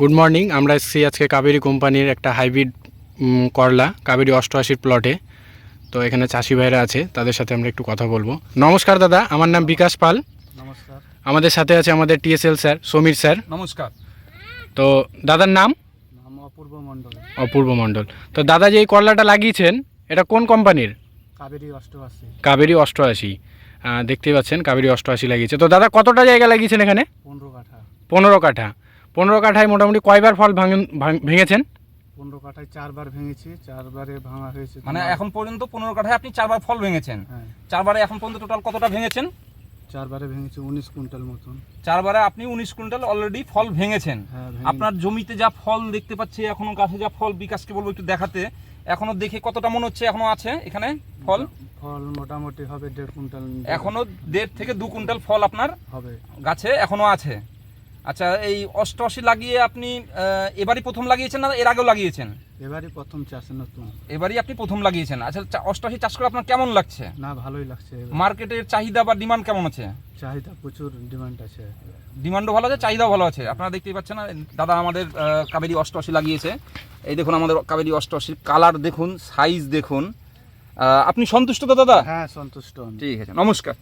Good morning আমরা এসেছি আজকে কাবেরী কোম্পানির একটা হাইব্রিড করলা কাবেরী অষ্টআশির প্লটে তো এখানে চাষি ভাইরা আছে তাদের সাথে আমরা একটু কথা বলব। নমস্কার দাদা আমার নাম বিকাশ পাল। নমস্কার। আমাদের সাথে আছে আমাদের টিএসএল স্যার সমীর স্যার। নমস্কার। তো দাদার নাম? অপূর্ব মণ্ডল। অপূর্ব মণ্ডল। তো দাদা যে এই করলাটা লাগিয়েছেন এটা কোন কোম্পানির? কাবেরী অষ্টআশি। কাবেরী অষ্টআশি। দেখতেই পাচ্ছেন কাবেরি অষ্টআশি লাগিয়েছে। তো দাদা কতটা জায়গা লাগিয়েছেন এখানে? পনেরো কাঠা। পনেরো কাঠা। পনেরো কাঠায় মোটামুটি কয়বার ফল ভাঙেন- ভাঙ- ভেঙেছেন? পনেরো কাঠায় চারবার ভেঙেছি চারবারে ভাঙা হয়েছে মানে এখন পর্যন্ত পনেরো কাঠায় আপনি চারবার ফল ভেঙেছেন। হ্যাঁ। চারবারে এখন পর্যন্ত টোটাল কতটা ভেঙেছেন? চারবারে ভেঙেছি উনিশ কুইন্টাল মতন। চারবারে আপনি উনিশ কুইন্টাল অলরেডি ফল ভেঙেছেন। হ্যাঁ আপনার জমিতে যা ফল দেখতে পাচ্ছি এখনও গাছে যা ফল বিকাশকে বলব একটু দেখাতে এখনও দেখে কতটা মনে হচ্ছে এখনও আছে এখানে ফল? ফল মোটামুটি হবে দেড় কুইন্টাল। এখনও দেড় থেকে দু কুইন্টাল ফল আপনার হবে। গাছে এখনও আছে। আচ্ছা এই অষ্টআশি লাগিয়ে আপনি এবারই প্রথম লাগিয়েছেন না এর আগেও লাগিয়েছেন? এবারই প্রথম চাষ নতুন। এবারই আপনি প্রথম লাগিয়েছেন। আচ্ছা অষ্টআশি চাষ করে আপনার কেমন লাগছে? না ভালোই লাগছে। মার্কেটের চাহিদা বা ডিমান্ড কেমন আছে? চাহিদা প্রচুর ডিমান্ড আছে। ডিমান্ডও ভালো আছে চাহিদাও ভালো আছে। আপনারা দেখতেই পাচ্ছেন না দাদা আমাদের কাবেরি অষ্টআশি লাগিয়েছে। এই দেখুন আমাদের কাবেরী অষ্টআশির কালার দেখুন সাইজ দেখুন। আপনি সন্তুষ্ট তো দাদা? হ্যাঁ সন্তুষ্ট। ঠিক আছে নমস্কার।